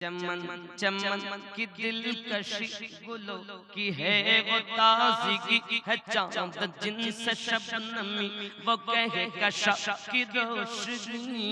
چمن چمن کی دلکشی گلو کی ہے وہ تازگی ہے چاند جن سے شبنمی وہ کہے کشا کی روشنی۔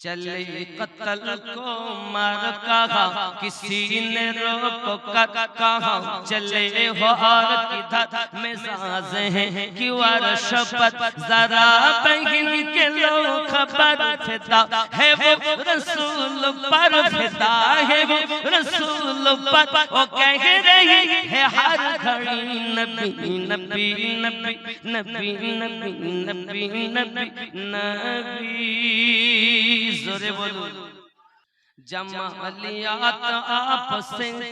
چلے قتل کو مار کہا کسی نے روک کر کہا چلے ہو اور کدھر مزاز ہیں۔ کیوں عرش پر ذرا بہن کے لو خبر فدا۔ ہے وہ رسول پر فدا۔ ہے وہ رسول پر۔ وہ کہہ رہی ہے ہر گھڑی۔ نبی نبی نبی نبی نبی نبی نبی نبی۔ জোরে বলুন جمالیات آپس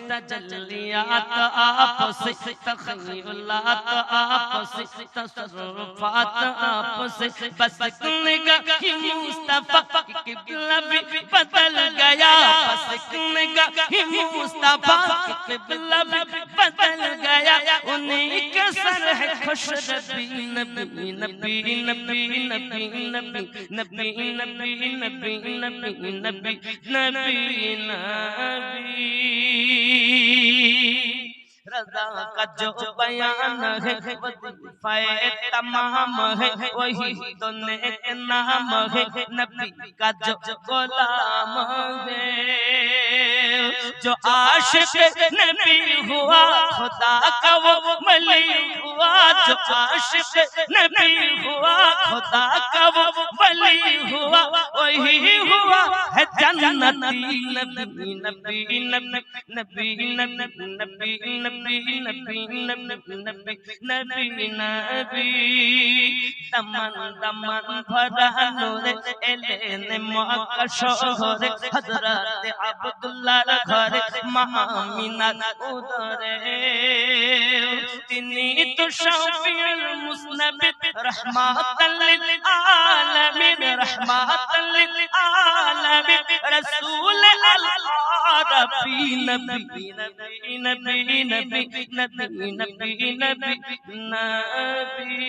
تجلیات آپس تخیلات آپس تصرفات آپس بس نگاہ مصطفیٰ قبلہ بھی بدل گیا۔ بس نگاہ مصطفیٰ قبلہ بھی بدل سر ہے خوش ربی نبی نبی نبی نبی نبی نبی نبی نبی نبی نبی نبی نبی رضا کا جو بیان ہے، وظیفہ تمام ہے، وہی تو نیک نام ہے۔ نبی کا جو غلام ہے، جو عاشق نبی ہوا، خدا کا وہ ولی ہوا، جو عاشق نبی ہوا، خدا کا وہ ہے جنتی نبی نبی نبی نبی نبی نبی نبی نبی نبی نبی نبی نبی دمن دمن بھرا نور ایلین موقع شہر حضرت عبداللہ گھر مہامینہ ادھر تنی تو شافی المسنبت رحمت للعالمین رحمت للعالمین، رسول العربی نبی نبی نبی نبی نبی نبی نبی نبی۔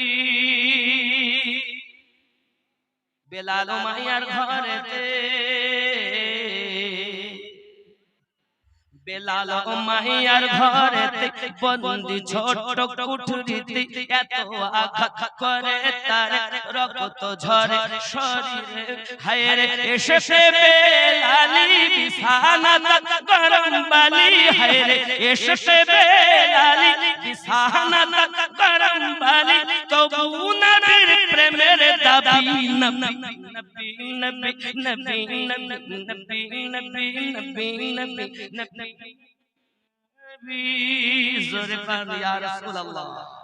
বেলাল মাইয়ার ঘরেতে। বেলাল মাইয়ার ঘরেতে বন্দি ছোট কুঠুরিতে এত আঘাত করে তার রক্ত ঝরে শরীরে। হায় রে এসে বেলালি বিছানা গরম বালি। হায় রে এসে বেলালি বিছানা জোরে পার ইয়া রাসূলুল্লাহ